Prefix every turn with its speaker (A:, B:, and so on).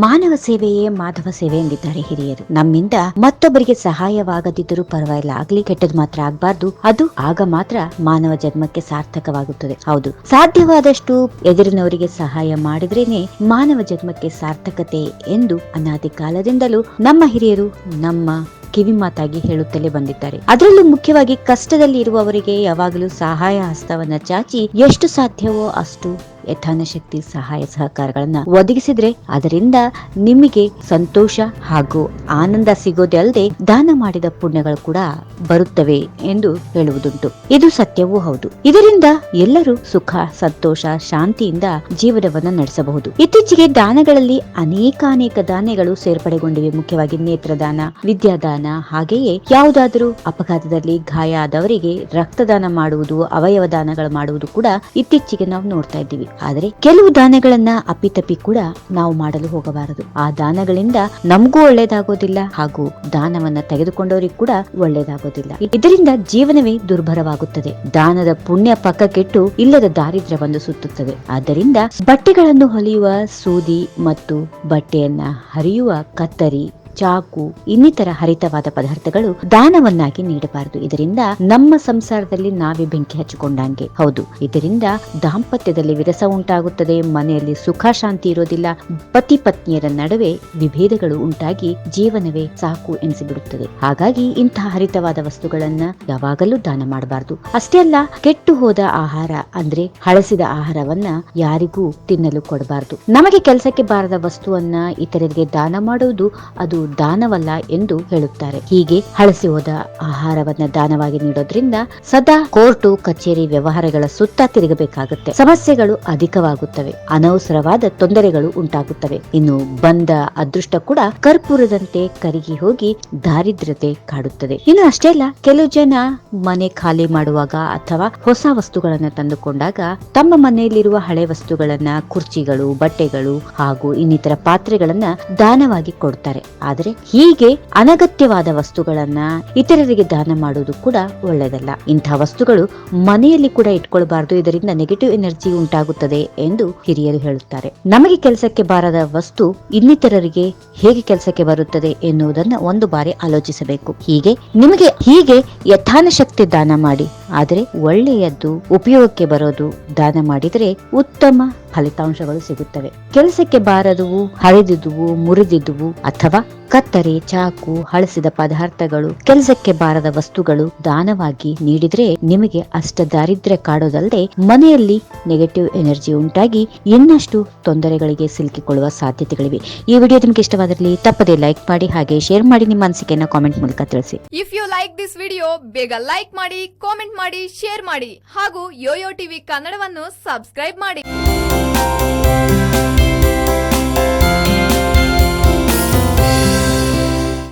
A: ಮಾನವ ಸೇವೆಯೇ ಮಾಧವ ಸೇವೆ ಎಂದಿದ್ದಾರೆ ಹಿರಿಯರು. ನಮ್ಮಿಂದ ಮತ್ತೊಬ್ಬರಿಗೆ ಸಹಾಯವಾಗದಿದ್ದರೂ ಪರವಾಗಿಲ್ಲ. ಆಗ್ಲಿ ಕೆಟ್ಟದ್ ಮಾತ್ರ ಆಗ್ಬಾರ್ದು. ಅದು ಆಗ ಮಾತ್ರ ಮಾನವ ಜನ್ಮಕ್ಕೆ ಸಾರ್ಥಕವಾಗುತ್ತದೆ. ಹೌದು. ಸಾಧ್ಯವಾದಷ್ಟು ಎದುರಿನವರಿಗೆ ಸಹಾಯ ಮಾಡಿದ್ರೇನೆ ಮಾನವ ಜನ್ಮಕ್ಕೆ ಸಾರ್ಥಕತೆ ಎಂದು ಅನಾದಿ ಕಾಲದಿಂದಲೂ ನಮ್ಮ ಹಿರಿಯರು ನಮ್ಮ ಕಿವಿ ಮಾತಾಗಿ ಹೇಳುತ್ತಲೇ ಬಂದಿದ್ದಾರೆ. ಅದರಲ್ಲೂ ಮುಖ್ಯವಾಗಿ ಕಷ್ಟದಲ್ಲಿ ಇರುವವರಿಗೆ ಯಾವಾಗಲೂ ಸಹಾಯ ಹಸ್ತವನ್ನ ಚಾಚಿ ಎಷ್ಟು ಸಾಧ್ಯವೋ ಅಷ್ಟು ಯಥಾನ ಶಕ್ತಿ ಸಹಾಯ ಸಹಕಾರಗಳನ್ನ ಒದಗಿಸಿದ್ರೆ ಅದರಿಂದ ನಿಮಗೆ ಸಂತೋಷ ಹಾಗೂ ಆನಂದ ಸಿಗೋದೇ ಅಲ್ಲದೆ ದಾನ ಮಾಡಿದ ಪುಣ್ಯಗಳು ಕೂಡ ಬರುತ್ತವೆ ಎಂದು ಹೇಳುವುದುಂಟು. ಇದು ಸತ್ಯವೂ ಹೌದು. ಇದರಿಂದ ಎಲ್ಲರೂ ಸುಖ, ಸಂತೋಷ, ಶಾಂತಿಯಿಂದ ಜೀವನವನ್ನ ನಡೆಸಬಹುದು. ಇತ್ತೀಚೆಗೆ ದಾನಗಳಲ್ಲಿ ಅನೇಕ ಅನೇಕ ದಾನಗಳು ಸೇರ್ಪಡೆಗೊಂಡಿವೆ. ಮುಖ್ಯವಾಗಿ ನೇತ್ರದಾನ, ವಿದ್ಯಾದಾನ, ಹಾಗೆಯೇ ಯಾವುದಾದರೂ ಅಪಘಾತದಲ್ಲಿ ಗಾಯ ಆದವರಿಗೆ ರಕ್ತದಾನ ಮಾಡುವುದು, ಅವಯವ ದಾನಗಳು ಮಾಡುವುದು ಕೂಡ ಇತ್ತೀಚೆಗೆ ನಾವು ನೋಡ್ತಾ ಇದ್ದೀವಿ. ಆದರೆ ಕೆಲವು ದಾನಗಳನ್ನ ಅಪ್ಪಿತಪ್ಪಿ ಕೂಡ ನಾವು ಮಾಡಲು ಹೋಗಬಾರದು. ಆ ದಾನಗಳಿಂದ ನಮಗೂ ಒಳ್ಳೇದಾಗೋದಿಲ್ಲ ಹಾಗೂ ದಾನವನ್ನ ತೆಗೆದುಕೊಂಡವರಿಗೂ ಕೂಡ ಒಳ್ಳೇದಾಗೋದಿಲ್ಲ. ಇದರಿಂದ ಜೀವನವೇ ದುರ್ಬರವಾಗುತ್ತದೆ ದಾನದ ಪುಣ್ಯ ಪಕ್ಕಕ್ಕೆಟ್ಟು ಇಲ್ಲದ ದಾರಿದ್ರ್ಯ ಬಂದು ಸುತ್ತುತ್ತದೆ ಆದ್ದರಿಂದ ಬಟ್ಟೆಗಳನ್ನು ಹೊಲಿಯುವ, ಸೂದಿ ಮತ್ತು ಬಟ್ಟೆಯನ್ನ ಹರಿಯುವ ಕತ್ತರಿ ಚಾಕು ಇನ್ನಿತರ ಹರಿತವಾದ ಪದಾರ್ಥಗಳು ದಾನವನ್ನಾಗಿ ನೀಡಬಾರದು. ಇದರಿಂದ ನಮ್ಮ ಸಂಸಾರದಲ್ಲಿ ನಾವೇ ಬೆಂಕಿ ಹಚ್ಚಿಕೊಂಡಂಗೆ. ಹೌದು, ಇದರಿಂದ ದಾಂಪತ್ಯದಲ್ಲಿ ವಿರಸ ಉಂಟಾಗುತ್ತದೆ, ಮನೆಯಲ್ಲಿ ಸುಖ ಶಾಂತಿ ಇರೋದಿಲ್ಲ, ಪತಿ ಪತ್ನಿಯರ ನಡುವೆ ವಿಭೇದಗಳು ಉಂಟಾಗಿ ಜೀವನವೇ ಸಾಕು ಎನಿಸಿಬಿಡುತ್ತದೆ. ಹಾಗಾಗಿ ಇಂತಹ ಹರಿತವಾದ ವಸ್ತುಗಳನ್ನ ಯಾವಾಗಲೂ ದಾನ ಮಾಡಬಾರದು. ಅಷ್ಟೇ ಅಲ್ಲ, ಕೆಟ್ಟು ಹೋದ ಆಹಾರ ಅಂದ್ರೆ ಹಳಸಿದ ಆಹಾರವನ್ನ ಯಾರಿಗೂ ತಿನ್ನಲು ಕೊಡಬಾರದು. ನಮಗೆ ಕೆಲಸಕ್ಕೆ ಬಾರದ ವಸ್ತುವನ್ನ ಇತರರಿಗೆ ದಾನ ಮಾಡುವುದು ಅದು ದಾನವಲ್ಲ ಎಂದು ಹೇಳುತ್ತಾರೆ. ಹೀಗೆ ಹಳಸಿ ಹೋದ ಆಹಾರವನ್ನ ದಾನವಾಗಿ ನೀಡೋದ್ರಿಂದ ಸದಾ ಕೋರ್ಟು, ಕಚೇರಿ ವ್ಯವಹಾರಗಳ ಸುತ್ತ ತಿರುಗಬೇಕಾಗುತ್ತೆ. ಸಮಸ್ಯೆಗಳು ಅಧಿಕವಾಗುತ್ತವೆ. ಅನವಸರವಾದ ತೊಂದರೆಗಳು ಉಂಟಾಗುತ್ತವೆ. ಇನ್ನು ಬಂದ ಅದೃಷ್ಟ ಕೂಡ ಕರ್ಪೂರದಂತೆ ಕರಗಿ ಹೋಗಿ ದಾರಿದ್ರ್ಯತೆ ಕಾಡುತ್ತದೆ. ಇನ್ನು ಅಷ್ಟೇ ಅಲ್ಲ, ಕೆಲವು ಜನ ಮನೆ ಖಾಲಿ ಮಾಡುವಾಗ ಅಥವಾ ಹೊಸ ವಸ್ತುಗಳನ್ನ ತಂದುಕೊಂಡಾಗ ತಮ್ಮ ಮನೆಯಲ್ಲಿರುವ ಹಳೆ ವಸ್ತುಗಳನ್ನ, ಕುರ್ಚಿಗಳು, ಬಟ್ಟೆಗಳು ಹಾಗೂ ಇನ್ನಿತರ ಪಾತ್ರೆಗಳನ್ನ ದಾನವಾಗಿ ಕೊಡ್ತಾರೆ. ಆದರೆ ಹೀಗೆ ಅನಗತ್ಯವಾದ ವಸ್ತುಗಳನ್ನ ಇತರರಿಗೆ ದಾನ ಮಾಡುವುದು ಕೂಡ ಒಳ್ಳೆಯದಲ್ಲ. ಇಂತಹ ವಸ್ತುಗಳು ಮನೆಯಲ್ಲಿ ಕೂಡ ಇಟ್ಕೊಳ್ಬಾರದು, ಇದರಿಂದ ನೆಗೆಟಿವ್ ಎನರ್ಜಿ ಉಂಟಾಗುತ್ತದೆ ಎಂದು ಹಿರಿಯರು ಹೇಳುತ್ತಾರೆ. ನಮಗೆ ಕೆಲಸಕ್ಕೆ ಬಾರದ ವಸ್ತು ಇನ್ನಿತರರಿಗೆ ಹೇಗೆ ಕೆಲಸಕ್ಕೆ ಬರುತ್ತದೆ ಎನ್ನುವುದನ್ನು ಒಂದು ಬಾರಿ ಆಲೋಚಿಸಬೇಕು. ಹೀಗೆ ನಿಮಗೆ ಹೀಗೆ ಯಥಾನ ಶಕ್ತಿ ದಾನ ಮಾಡಿ, ಆದರೆ ಒಳ್ಳೆಯದ್ದು, ಉಪಯೋಗಕ್ಕೆ ಬರೋದು ದಾನ ಮಾಡಿದರೆ ಉತ್ತಮ ಫಲಿತಾಂಶಗಳು ಸಿಗುತ್ತವೆ. ಕೆಲಸಕ್ಕೆ ಬಾರದುವು ಹರಿದಿದುವು ಮುರಿದಿದುವು ಅಥವಾ ಕತ್ತರಿ, ಚಾಕು, ಹಳಸಿದ ಪದಾರ್ಥಗಳು, ಕೆಲಸಕ್ಕೆ ಬಾರದ ವಸ್ತುಗಳು ದಾನವಾಗಿ ನೀಡಿದ್ರೆ ನಿಮಗೆ ಅಷ್ಟ ದಾರಿದ್ರ್ಯ ಕಾಡೋದಲ್ಲದೆ ಮನೆಯಲ್ಲಿ ನೆಗೆಟಿವ್ ಎನರ್ಜಿ ಉಂಟಾಗಿ ಇನ್ನಷ್ಟು ತೊಂದರೆಗಳಿಗೆ ಸಿಲುಕಿಕೊಳ್ಳುವ ಸಾಧ್ಯತೆಗಳಿವೆ. ಈ ವಿಡಿಯೋ ನಿಮಗೆ ಇಷ್ಟವಾದಲ್ಲಿ ತಪ್ಪದೇ ಲೈಕ್ ಮಾಡಿ, ಹಾಗೆ ಶೇರ್ ಮಾಡಿ ನಿಮ್ಮ ಅನಿಸಿಕೆಯನ್ನು ಕಾಮೆಂಟ್ ಮೂಲಕ ತಿಳಿಸಿ.
B: If you like this video ಬೇಗ ಲೈಕ್ ಮಾಡಿ ಕಾಮೆಂಟ್ ಮಾಡಿ ಶೇರ್ ಮಾಡಿ, ಹಾಗೂ ಯೋಯೋ ಟಿವಿ ಕನ್ನಡವನ್ನು ಸಬ್ಸ್ಕ್ರೈಬ್ ಮಾಡಿ.